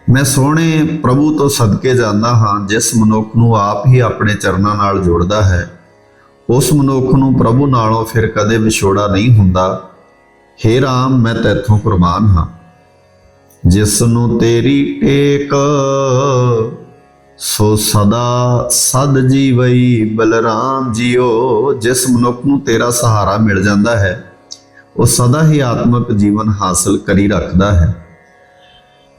ਮੈਂ ਸੋਹਣੇ ਪ੍ਰਭੂ ਤੋਂ ਸਦਕੇ ਜਾਂਦਾ ਹਾਂ, ਜਿਸ ਮਨੁੱਖ ਨੂੰ ਆਪ ਹੀ ਆਪਣੇ ਚਰਨਾਂ ਨਾਲ ਜੋੜਦਾ ਹੈ। ਉਸ ਮਨੁੱਖ ਨੂੰ ਪ੍ਰਭੂ ਨਾਲੋਂ ਫਿਰ ਕਦੇ ਵਿਛੋੜਾ ਨਹੀਂ ਹੁੰਦਾ। ਹੇ ਰਾਮ, ਮੈਂ ਤੇਥੋਂ ਕੁਰਬਾਨ ਹਾਂ। ਜਿਸ ਨੂੰ ਤੇਰੀ ਟੇਕ ਸੋ ਸਦਾ ਸਦ ਜੀਵਈ ਬਲਰਾਮ ਜੀਓ, ਜਿਸ ਮਨੁੱਖ ਨੂੰ ਤੇਰਾ ਸਹਾਰਾ ਮਿਲ ਜਾਂਦਾ ਹੈ, ਉਹ ਸਦਾ ਹੀ ਆਤਮਿਕ ਜੀਵਨ ਹਾਸਲ ਕਰੀ ਰੱਖਦਾ ਹੈ।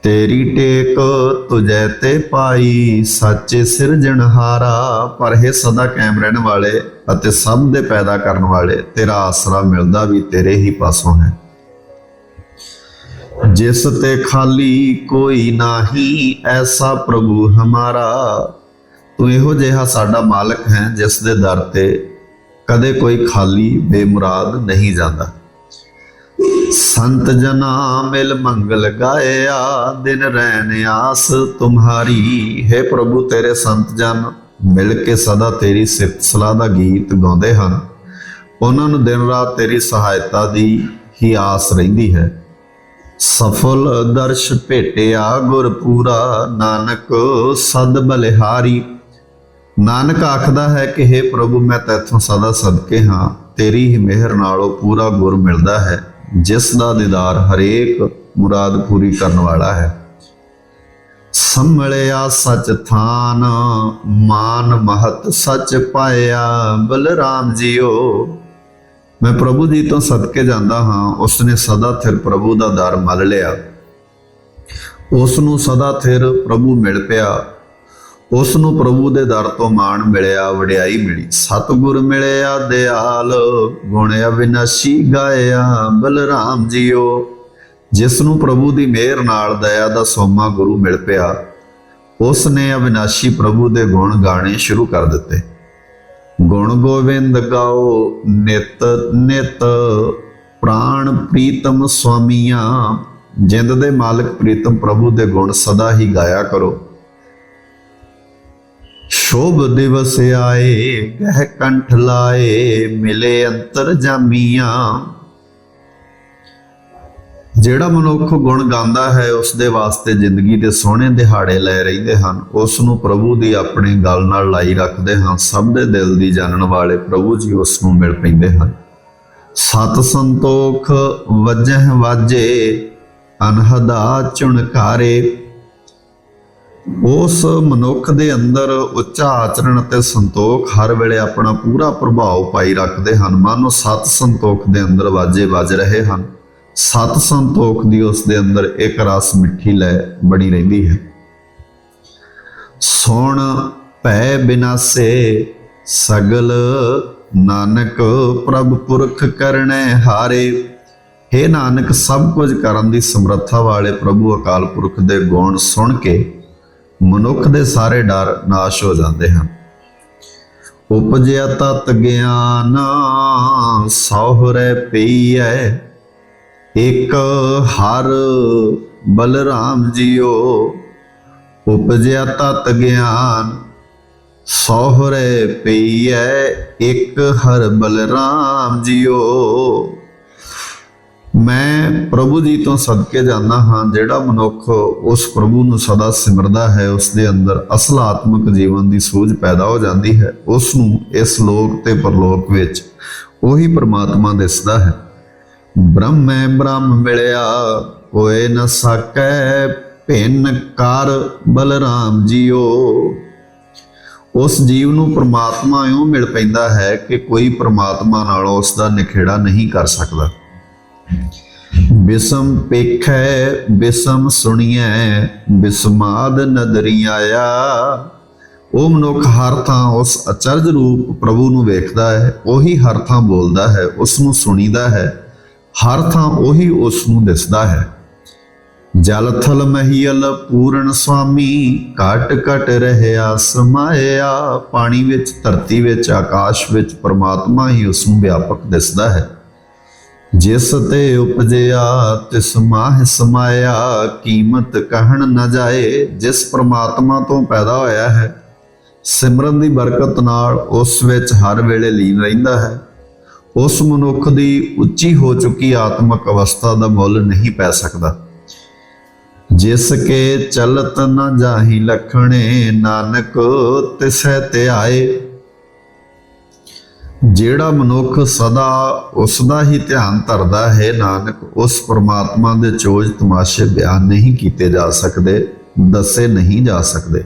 ਤੇਰੀ ਟੇਕ ਤੁਝੈ ਤੇ ਪਾਈ, ਸੱਚੇ ਸਿਰਜਣਹਾਰਾ ਪਰ ਇਹ ਸਦਾ ਕਾਇਮ ਰਹਿਣ ਵਾਲੇ ਅਤੇ ਸਭ ਦੇ ਪੈਦਾ ਕਰਨ ਵਾਲੇ ਤੇਰਾ ਆਸਰਾ ਮਿਲਦਾ ਵੀ ਤੇਰੇ ਹੀ ਪਾਸੋਂ ਹੈ। ਜਿਸ ਤੇ ਖਾਲੀ ਕੋਈ ਨਾਹੀ, ਐਸਾ ਪ੍ਰਭੂ ਹਮਾਰਾ। ਤੂੰ ਇਹੋ ਜਿਹਾ ਸਾਡਾ ਮਾਲਕ ਹੈ ਜਿਸ ਦੇ ਦਰ ਤੇ ਕਦੇ ਕੋਈ ਖਾਲੀ, ਬੇਮੁਰਾਦ ਨਹੀਂ ਜਾਂਦਾ। ਸੰਤ ਜਨਾ ਮਿਲ ਮੰਗਲ ਗਾਇਆ, ਦਿਨ ਰਹਿਣ ਆਸ ਤੁਮਹਾਰੀ। ਹੈ ਪ੍ਰਭੂ, ਤੇਰੇ ਸੰਤ ਜਨ ਮਿਲ ਕੇ ਸਦਾ ਤੇਰੀ ਸਿਫਤ ਸਲਾਹ ਦਾ ਗੀਤ ਗਾਉਂਦੇ ਹਨ। ਉਹਨਾਂ ਨੂੰ ਦਿਨ ਰਾਤ ਤੇਰੀ ਸਹਾਇਤਾ ਦੀ ਹੀ ਆਸ ਰਹਿੰਦੀ ਹੈ। ਸਫਲ ਦਰਸ਼ ਭੇਟਿਆ ਗੁਰ ਪੂਰਾ ਨਾਨਕ ਸਦ ਬਲਿਹਾਰੀ। ਨਾਨਕ ਆਖਦਾ ਹੈ ਕਿ हे ਪ੍ਰਭੂ, ਮੈਂ ਤੇਥੋਂ ਸਦਾ ਸਦਕੇ ਹਾਂ। ਤੇਰੀ ਹੀ ਮਿਹਰ ਨਾਲੋਂ ਪੂਰਾ ਗੁਰ ਮਿਲਦਾ ਹੈ, ਜਿਸ ਦਾ ਦੀਦਾਰ ਹਰੇਕ ਮੁਰਾਦ ਪੂਰੀ ਕਰਨ ਵਾਲਾ ਹੈ। ਸੰਭਲਿਆ ਸਚ ਥਾਨ, ਮਾਨ ਮਹਤ ਸਚ ਪਾਇਆ। ਬਲਰਾਮ ਜੀਓ ਮੈਂ ਪ੍ਰਭੂ ਜੀ ਤੋਂ ਸਦਕੇ ਜਾਂਦਾ ਹਾਂ ਉਸ ਨੇ ਸਦਾ ਥਿਰ ਪ੍ਰਭੂ ਦਾ ਦਰ ਮਲ ਲਿਆ। ਉਸ ਨੂੰ ਸਦਾ ਥਿਰ ਪ੍ਰਭੂ ਮਿਲ ਪਿਆ। ਉਸ ਨੂੰ ਪ੍ਰਭੂ ਦੇ ਦਰ ਤੋਂ ਮਾਣ ਮਿਲਿਆ, ਵਡਿਆਈ ਮਿਲੀ। ਸਤਿਗੁਰ ਮਿਲਿਆ ਦਿਆਲ, ਗੁਣ ਅਵਿਨਾਸ਼ੀ ਗਾਇਆ ਬਲਰਾਮ ਜੀਓ। ਜਿਸ ਨੂੰ ਪ੍ਰਭੂ ਦੀ ਮਿਹਰ ਨਾਲ ਦਇਆ ਦਾ ਸੋਮਾ ਗੁਰੂ ਮਿਲ ਪਿਆ। ਉਸ ਨੇ ਅਵਿਨਾਸ਼ੀ ਪ੍ਰਭੂ ਦੇ ਗੁਣ ਗਾਣੇ ਸ਼ੁਰੂ ਕਰ ਦਿੱਤੇ। ਗੁਣ ਗੋਵਿੰਦ ਗਾਓ ਨਿਤ ਨਿਤ, ਪ੍ਰਾਣ ਪ੍ਰੀਤਮ ਸੁਆਮੀਆਂ ਜਿੰਦ ਦੇ ਮਾਲਕ ਪ੍ਰੀਤਮ ਪ੍ਰਭੂ ਦੇ ਗੁਣ ਸਦਾ ਹੀ ਗਾਇਆ ਕਰੋ। ਸ਼ੋਭ ਦਿਵਸ ਆਏ, ਗਹਿ ਕੰਠ ਲਾਏ, ਮਿਲੇ ਅੰਤਰ ਜਾਮੀਆਂ। ਜਿਹੜਾ ਮਨੁੱਖ ਗੁਣ ਗਾਉਂਦਾ ਹੈ ਉਸ ਦੇ ਵਾਸਤੇ ਜ਼ਿੰਦਗੀ ਦੇ ਸੋਹਣੇ ਦਿਹਾੜੇ ਲੈ ਰਹਿੰਦੇ ਹਨ। ਉਸ ਨੂੰ ਪ੍ਰਭੂ ਦੀ ਆਪਣੀ ਗੱਲ ਨਾਲ ਲਾਈ ਰੱਖਦੇ ਹਨ ਸਭ ਦੇ ਦਿਲ ਦੀ ਜਾਣਨ ਵਾਲੇ ਪ੍ਰਭੂ ਜੀ ਉਸ ਨੂੰ ਮਿਲ ਪੈਂਦੇ ਹਨ। ਸਤ ਸੰਤੋਖ ਵਜਹ ਵਾਜੇ, ਅਨਹਦਾ ਚੁਣਕਾਰੇ। ਉਸ ਮਨੁੱਖ ਦੇ ਅੰਦਰ ਉੱਚਾ ਆਚਰਣ ਅਤੇ ਸੰਤੋਖ ਹਰ ਵੇਲੇ ਆਪਣਾ ਪੂਰਾ ਪ੍ਰਭਾਵ ਪਾਈ ਰੱਖਦੇ ਹਨ। ਮਨ ਮਾਨੋ ਸਤ ਸੰਤੋਖ ਦੇ ਅੰਦਰ ਵਾਜੇ ਵੱਜ ਰਹੇ ਹਨ। ਸਤ ਸੰਤੋਖ ਦੀ ਉਸ ਦੇ ਅੰਦਰ ਇੱਕ ਰਸ ਮਿੱਠੀ ਲੈ ਬਣੀ ਰਹਿੰਦੀ ਹੈ। ਸੁਣ ਭੈ ਬਿਨਾਸੇ, ਸਗਲ ਨਾਨਕ ਪ੍ਰਭ ਪੁਰਖ ਕਰਨੈ ਹਾਰੇ। हे ਨਾਨਕ, ਸਭ ਕੁਝ ਕਰਨ ਦੀ ਸਮਰੱਥਾ ਵਾਲੇ ਪ੍ਰਭੂ ਅਕਾਲ ਪੁਰਖ ਦੇ ਗੁਣ ਸੁਣ ਕੇ ਮਨੁੱਖ ਦੇ ਸਾਰੇ ਡਰ ਨਾਸ਼ ਹੋ ਜਾਂਦੇ ਹਨ। ਉਪਜਿਆ ਤਤ ਗਿਆਨ, ਸਹੁਰੇ ਪਈਐ ਇਕ ਹਰ ਬਲਰਾਮ ਜੀਓ, ਉਪਜਿਆ ਤਤ ਗਿਆਨ, ਸਹੁਰੇ ਪਈਐ ਇਕ ਹਰ ਬਲਰਾਮ ਜੀਓ। ਮੈਂ ਪ੍ਰਭੂ ਜੀ ਤੋਂ ਸਦਕੇ ਜਾਂਦਾ ਹਾਂ, ਜਿਹੜਾ ਮਨੁੱਖ ਉਸ ਪ੍ਰਭੂ ਨੂੰ ਸਦਾ ਸਿਮਰਦਾ ਹੈ ਉਸ ਦੇ ਅੰਦਰ ਅਸਲ ਆਤਮਿਕ ਜੀਵਨ ਦੀ ਸੂਝ ਪੈਦਾ ਹੋ ਜਾਂਦੀ ਹੈ ਉਸ ਨੂੰ ਇਸ ਲੋਕ ਤੇ ਪਰਲੋਕ ਵਿੱਚ ਉਹੀ ਪਰਮਾਤਮਾ ਦਿਸਦਾ ਹੈ। ਬ੍ਰਹਮੈ ਬ੍ਰਹਮ ਮਿਲਿਆ ਕੋਏ ਨ ਸਕੈ ਭਿੰਨ ਕਰ ਬਲਰਾਮ ਜੀਓ। ਉਸ ਜੀਵ ਨੂੰ ਪ੍ਰਮਾਤਮਾ ਇਉਂ ਮਿਲ ਪੈਂਦਾ ਹੈ ਕਿ ਕੋਈ ਪ੍ਰਮਾਤਮਾ ਨਾਲ ਉਸ ਦਾ ਨਿਖੇੜਾ ਨਹੀਂ ਕਰ ਸਕਦਾ। ਬਿਸਮ ਪੇਖੈ, ਬਿਸਮ ਸੁਣੀਐ, ਬਿਸਮਾਦ ਨਦਰੀ ਆਇਆ ਉਹ ਮਨੁੱਖ ਹਰ ਥਾਂ ਉਸ ਅਚਰਜ ਰੂਪ ਪ੍ਰਭੂ ਨੂੰ ਵੇਖਦਾ ਹੈ, ਉਹੀ ਹਰ ਥਾਂ ਬੋਲਦਾ ਹੈ, ਉਸ ਨੂੰ ਸੁਣੀਦਾ ਹੈ। ਹਰ ਥਾਂ ਉਹੀ ਉਸ ਨੂੰ ਦਿਸਦਾ ਹੈ। ਜਲ ਥਲ ਮਹੀਲ ਪੂਰਨ ਸੁਆਮੀ ਘਟ ਘਟ ਰਹਿਆ ਸਮਾਇਆ ਪਾਣੀ ਵਿੱਚ, ਧਰਤੀ ਵਿੱਚ, ਆਕਾਸ਼ ਵਿੱਚ ਪ੍ਰਮਾਤਮਾ ਹੀ ਉਸ ਨੂੰ ਵਿਆਪਕ ਦਿਸਦਾ ਹੈ। ਜਿਸ ਤੇ ਉਪਜਿਆ, ਤਿਸ ਮਾਹ ਸਮਾਇਆ, ਕੀਮਤ ਕਹਿਣ ਨ ਜਾਏ, ਜਿਸ ਪ੍ਰਮਾਤਮਾ ਤੋਂ ਪੈਦਾ ਹੋਇਆ ਹੈ, ਸਿਮਰਨ ਦੀ ਬਰਕਤ ਨਾਲ ਉਸ ਵਿੱਚ ਹਰ ਵੇਲੇ ਲੀਨ ਰਹਿੰਦਾ ਹੈ। ਉਸ ਮਨੁੱਖ ਦੀ ਉੱਚੀ ਹੋ ਚੁੱਕੀ ਆਤਮਿਕ ਅਵਸਥਾ ਦਾ ਮੁੱਲ ਨਹੀਂ ਪੈ ਸਕਦਾ। ਜਿਸ ਕੇ ਚਲਤ ਨ ਜਾਹੀ ਲਖਣੇ, ਨਾਨਕ ਤਿਸੈ ਧਿਆਏ। ਜਿਹੜਾ ਮਨੁੱਖ ਸਦਾ ਉਸ ਦਾ ਹੀ ਧਿਆਨ ਧਰਦਾ ਹੈ, ਨਾਨਕ ਉਸ ਪਰਮਾਤਮਾ ਦੇ ਚੋਜ ਤਮਾਸ਼ੇ ਬਿਆਨ ਨਹੀਂ ਕੀਤੇ ਜਾ ਸਕਦੇ, ਦੱਸੇ ਨਹੀਂ ਜਾ ਸਕਦੇ।